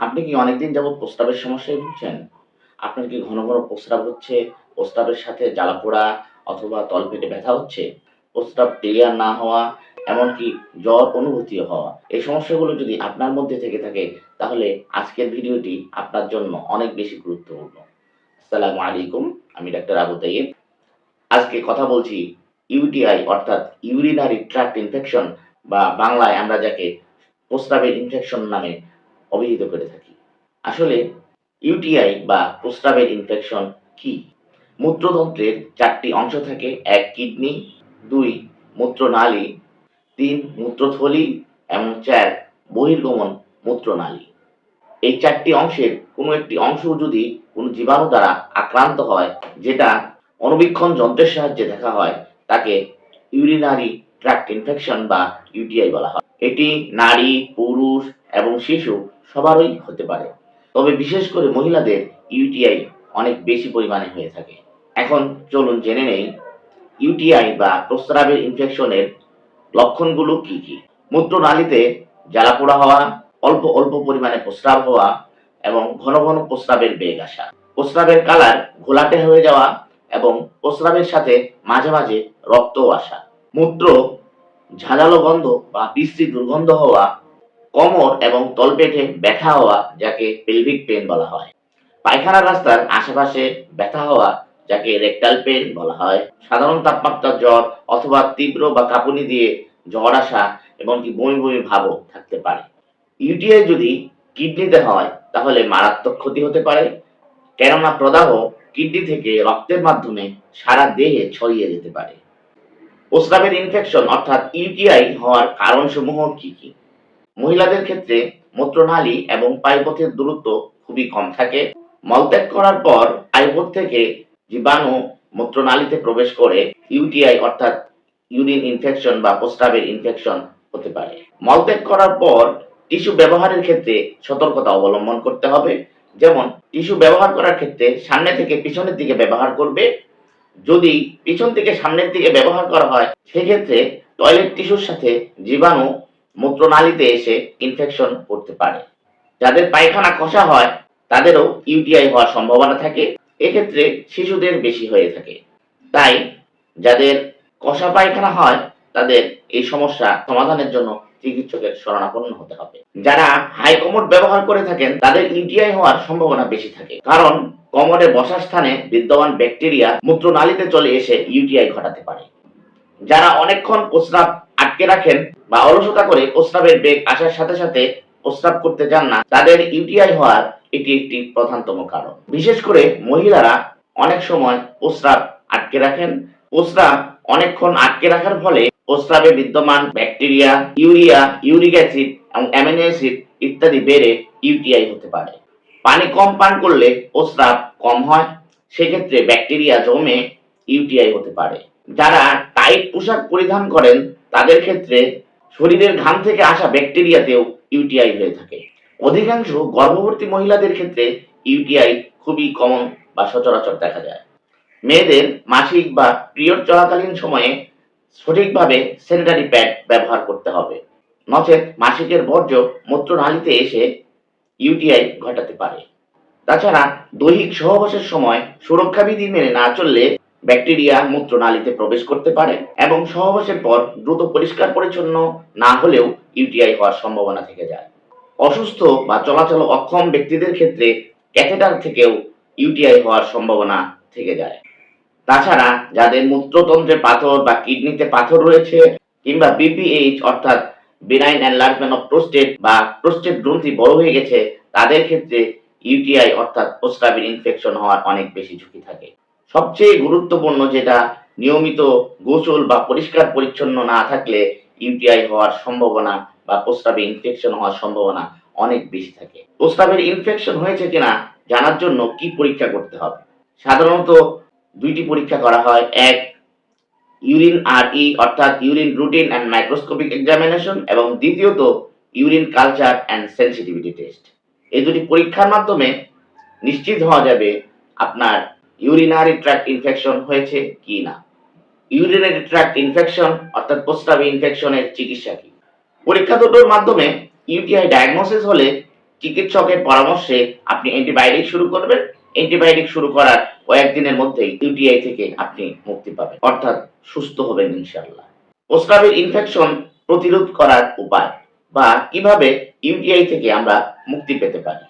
আপনি কি অনেকদিন যাবত প্রস্রাবের সমস্যায় ভুগছেন? আপনার কি ঘন, ঘন প্রস্রাব হচ্ছে? প্রস্রাবের সাথে জ্বালাপোড়া অথবা তলপেটে ব্যথা হচ্ছে? প্রস্রাব ক্লিয়ার না হওয়া, এমনকি জ্বর অনুভূতি হওয়া। এই সমস্যাগুলো যদি আপনার মধ্যে থেকে থাকে তাহলে আজকের ভিডিওটি আপনার জন্য অনেক বেশি গুরুত্বপূর্ণ। আসসালামু আলাইকুম। আমি ডাক্তার আবু তাইয়েব। আজকে কথা বলছি ইউটিআই অর্থাৎ ইউরিনারি ট্র্যাক্ট ইনফেকশন বা বাংলায় আমরা যাকে প্রস্রাবের ইনফেকশন নামে অভিহিত করে থাকি। আসলে ইউটিআই বা প্রস্রাবের ইনফেকশন কি? মূত্রতন্ত্রের চারটি অংশ থাকে এক কিডনি, দুই মূত্রনালী, তিন মূত্রথলি এবং চার বহির্গমন মূত্রনালী। এই চারটি অংশের কোনো একটি অংশ যদি কোনো জীবাণু দ্বারা আক্রান্ত হয় যেটা অণুবীক্ষণ যন্ত্রের সাহায্যে দেখা হয় তাকে ইউরিনারি ট্র্যাক্ট ইনফেকশন বা ইউটিআই বলা হয়। এটি নারী, পুরুষ এবং শিশু সবারই হতে পারে। তবে বিশেষ করে মহিলাদের ইউটিআই অনেক বেশি পরিমাণে হয়ে থাকে। এখন চলুন জেনে নেই ইউটিআই বা প্রস্রাবের ইনফেকশনের লক্ষণগুলো কি কি? মূত্রনালীতে জ্বালা পোড়া হওয়া, অল্প অল্প পরিমাণে প্রস্রাব হওয়া এবং ঘন ঘন প্রস্রাবের বেগ আসা। প্রস্রাবের কালার ঘোলাটে হয়ে যাওয়া এবং প্রস্রাবের সাথে মাঝে মাঝে রক্তও আসা। মূত্র ঝাঁঝালো গন্ধ বা বিশ্রী দুর্গন্ধ হওয়া, কোমর এবং তলপেটে ব্যথা হওয়া যাকে পেলভিক পেন বলা হয়। পায়খানা রাস্তার আশেপাশে ব্যথা হওয়া যাকে রেকটাল পেন বলা হয়। সাধারণ তাপমাত্রার জ্বর অথবা তীব্র বা কাঁপুনি দিয়ে জ্বর আসা এমনকি বমি বমি ভাবও থাকতে পারে। ইউটিআই যদি কিডনিতে হয় তাহলে মারাত্মক ক্ষতি হতে পারে কেননা প্রদাহ কিডনি থেকে রক্তের মাধ্যমে সারা দেহে ছড়িয়ে যেতে পারে। প্রস্রাবের ইনফেকশন অর্থাৎ ইউটিআই হওয়ার কারণসমূহ কি কি? মহিলাদের ক্ষেত্রে মূত্রনালী এবং পায়ুপথের দূরত্ব খুবই কম থাকে। মলত্যাগ করার পর পায়ুপথ থেকে জীবাণু মূত্রনালীতে প্রবেশ করে ইউটিআই অর্থাৎ ইউরিন ইনফেকশন বা প্রস্রাবের ইনফেকশন হতে পারে। মলত্যাগ করার পর টিস্যু ব্যবহারের ক্ষেত্রে সতর্কতা অবলম্বন করতে হবে যেমন, টিস্যু ব্যবহার করার ক্ষেত্রে সামনে থেকে পিছনের দিকে ব্যবহার করবে যদি পিছন থেকে সামনের দিকে ব্যবহার করা হয়, সেক্ষেত্রে টয়লেট টিস্যুর সাথে জীবাণু মূত্রনালীতে এসে ইনফেকশন করতে পারে। যাদের পায়খানা কষা হয়, তাদেরও ইউটিআই হওয়ার সম্ভাবনা থাকে। এক্ষেত্রে শিশুদের বেশি হয়ে থাকে। তাই যাদের কষা পায়খানা হয়, তাদের এই সমস্যা সমাধানের জন্য চিকিৎসকের শরণাপন্ন হতে হবে। যারা হাই কমোড ব্যবহার করে থাকেন, তাদের ইউটিআই হওয়ার সম্ভাবনা বেশি থাকে। কারণ কমোডে বসার স্থানে বিদ্যমান ব্যাকটেরিয়া মূত্রনালীতে চলে এসে ইউটিআই ঘটাতে পারে। যারা অনেকক্ষণ প্রস্রাব আটকে রাখেন বা অলসতা করে প্রস্রাবের বেগ আসার সাথে সাথে প্রস্রাব করতে যান না, তাদের ইউটিআই হওয়ার এটি একটি প্রধানতম কারণ। বিশেষ করে মহিলারা অনেক সময় প্রস্রাব আটকে রাখেন। প্রস্রাব অনেকক্ষণ আটকে রাখার ফলে প্রস্রাবে বিদ্যমান ব্যাকটেরিয়া, ইউরিয়া, ইউরিক অ্যাসিড এবং অ্যামিনো অ্যাসিড ইত্যাদি বেড়ে ইউটিআই হতে পারে। পানি কম পান করলে প্রস্রাব কম হয়, সেক্ষেত্রে ব্যাকটেরিয়া জমে ইউটিআই হতে পারে। যারা টাইট পোশাক পরিধান করেন, তাদের ক্ষেত্রে শরীরের ঘাম থেকে আসা ব্যাকটেরিয়াতেও ইউটিআই হয়ে থাকে। অধিকাংশ গর্ভবতী মহিলাদের ক্ষেত্রে ইউটিআই খুবই কমন বা সচরাচর দেখা যায়। মেয়েদের মাসিক বা পিরিয়ড চলাকালীন সময়ে সঠিকভাবে স্যানিটারি প্যাড ব্যবহার করতে হবে। নচেত মাসিকের বর্জ্য মূত্রনালীতে এসে ইউটিআই ঘটাতে পারে। তাছাড়া দৈহিক সহবাসের সময় সুরক্ষাবিধি মেনে না চললে ব্যাকটেরিয়া মূত্রনালীতে প্রবেশ করতে পারে এবং সহবাসের পর দ্রুত পরিষ্কার পরিচ্ছন্ন না হলেও ইউটিআই হওয়ার সম্ভাবনা থেকে যায়। অসুস্থ বা চলাচল অক্ষম ব্যক্তিদের ক্ষেত্রে ক্যাথেটার থেকেও ইউটিআই হওয়ার সম্ভাবনা থেকে যায়। তাছাড়া যাদের মূত্রতন্ত্রে পাথর বা কিডনিতে পাথর রয়েছে, কিংবা বিপিএইচ অর্থাৎ বিনাইন এনলার্জমেন্ট অফ প্রোস্টেট বা প্রোস্টেট গ্রন্থি বড় হয়ে গেছে, তাদের ক্ষেত্রে ইউটিআই অর্থাৎ প্রস্রাবের ইনফেকশন হওয়ার অনেক বেশি ঝুঁকি থাকে। সবচেয়ে গুরুত্বপূর্ণ যেটা, নিয়মিত গোসল বা পরিষ্কার পরিচ্ছন্ন না থাকলে ইউটিআই হওয়ার সম্ভাবনা বা প্রস্রাবে ইনফেকশন হওয়ার সম্ভাবনা অনেক বেশি থাকে। প্রস্রাবের ইনফেকশন হয়েছে কিনা, জানার জন্য কি পরীক্ষা করতে হবে? সাধারণত দুইটি পরীক্ষা করা হয়। এক, ইউরিন আর ই, অর্থাৎ urine routine and microscopic examination এবং দ্বিতীয়ত, urine culture and sensitivity test এই দুটি পরীক্ষার মাধ্যমে নিশ্চিত হওয়া যাবে আপনার ইউরিনারি ট্র্যাক্ট ইনফেকশন হয়েছে কি না। ইউরিনারি ট্র্যাক্ট ইনফেকশন অর্থাৎ প্রস্রাবে ইনফেকশনের চিকিৎসা কি? পরীক্ষা দুটোর মাধ্যমে ইউটিআই ডায়াগনোসিস হলে চিকিৎসকের পরামর্শে আপনি অ্যান্টিবায়োটিক শুরু করবেন অ্যান্টিবায়োটিক শুরু করার কয়েকদিনের মধ্যেই ইউটিআই থেকে আপনি মুক্তি পাবেন। অর্থাৎ সুস্থ হবেন ইনশাআল্লাহ। প্রস্রাবের ইনফেকশন প্রতিরোধ করার উপায় বা কীভাবে ইউটিআই থেকে আমরা মুক্তি পেতে পারি।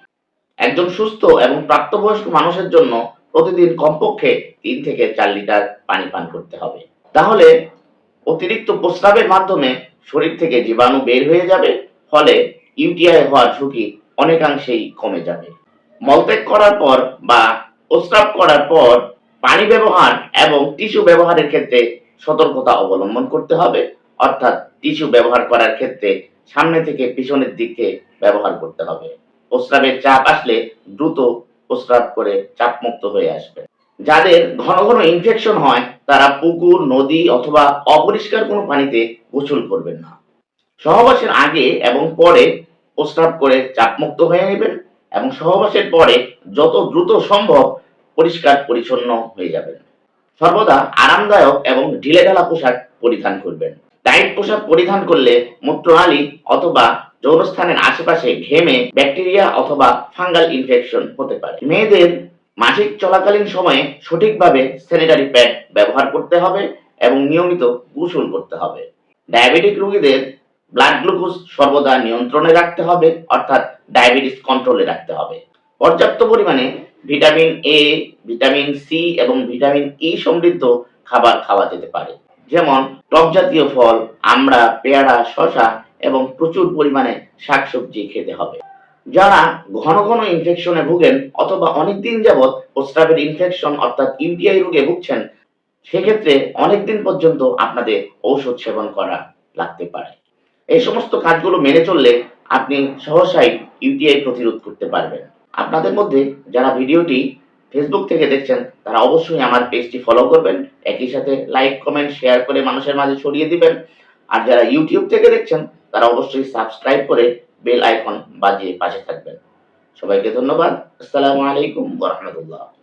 একজন সুস্থ এবং প্রাপ্তবয়স্ক মানুষের জন্য প্রতিদিন কমপক্ষে তিন থেকে চার লিটার পানি পান করতে হবে। তাহলে অতিরিক্ত প্রস্রাবের মাধ্যমে শরীর থেকে জীবাণু বের হয়ে যাবে, ফলে ইউটিআই হওয়ার ঝুঁকি অনেকাংশেই কমে যাবে। মলত্যাগ করার পর বা প্রস্রাব করার পর পানি ব্যবহার এবং টিস্যু ব্যবহারের ক্ষেত্রে সতর্কতা অবলম্বন করতে হবে। অর্থাৎ টিস্যু ব্যবহার করার ক্ষেত্রে সামনে থেকে পিছনের দিকে ব্যবহার করতে হবে। প্রস্রাবের চাপ আসলে দ্রুত প্রস্রাব করে চাপমুক্ত হয়ে আসবে। যাদের ঘন ঘন ইনফেকশন হয়, তারা পুকুর, নদী অথবা অপরিষ্কার কোনো পানিতে গোসল করবেন না। সহবাসের আগে এবং পরে প্রস্রাব করে চাপমুক্ত হয়ে নেবেন। এবং সহবাসের পরে যত দ্রুত সম্ভব পরিষ্কার পরিচ্ছন্ন হয়ে যাবেন। সর্বদা আরামদায়ক এবং ঢিলেঢালা পোশাক পরিধান করবেন। টাইট পোশাক পরিধান করলে মূত্রনালী অথবা যৌনস্থানের আশেপাশে ঘেমে ব্যাকটেরিয়া অথবা ফাঙ্গাল ইনফেকশন হতে পারে। মেয়েদের মাসিক চলাকালীন সময়ে সঠিকভাবে স্যানিটারি প্যাড ব্যবহার করতে হবে এবং নিয়মিত গোসল করতে হবে। ডায়াবেটিক রোগীদের ব্লাড গ্লুকোজ সর্বদা নিয়ন্ত্রণে রাখতে হবে, অর্থাৎ ডায়াবেটিস কন্ট্রোলে রাখতে হবে। পর্যাপ্ত পরিমাণে ভিটামিন এ ভিটামিন সি এবং ভিটামিন ই সমৃদ্ধ খাবার খাওয়া যেতে পারে। যেমন, টক জাতীয় ফল, আমরা, পেয়ারা, শসা এবং প্রচুর পরিমাণে শাকসবজি খেতে হবে। যারা ঘন ঘন ইনফেকশনে ভুগেন অথবা অনেকদিন যাবৎ প্রস্রাবের ইনফেকশন অর্থাৎ ইউটিআই রোগে ভুগছেন, সেক্ষেত্রে অনেকদিন পর্যন্ত আপনাদের ঔষধ সেবন করা লাগতে পারে। এই সমস্ত কাজগুলো মেনে চললে আপনি সহসাই ইউটিআই প্রতিরোধ করতে পারবেন। আপনাদের মধ্যে যারা ভিডিওটি ফেসবুক থেকে দেখছেন, তারা অবশ্যই আমার পেজটি ফলো করবেন, একই সাথে লাইক কমেন্ট শেয়ার করে মানুষের মাঝে ছড়িয়ে দিবেন। আর যারা ইউটিউব থেকে দেখছেন, তারা অবশ্যই সাবস্ক্রাইব করে বেল আইকন বাজিয়ে পাশে থাকবেন। সবাইকে ধন্যবাদ। আসসালামু আলাইকুম রহমতুল্লাহ।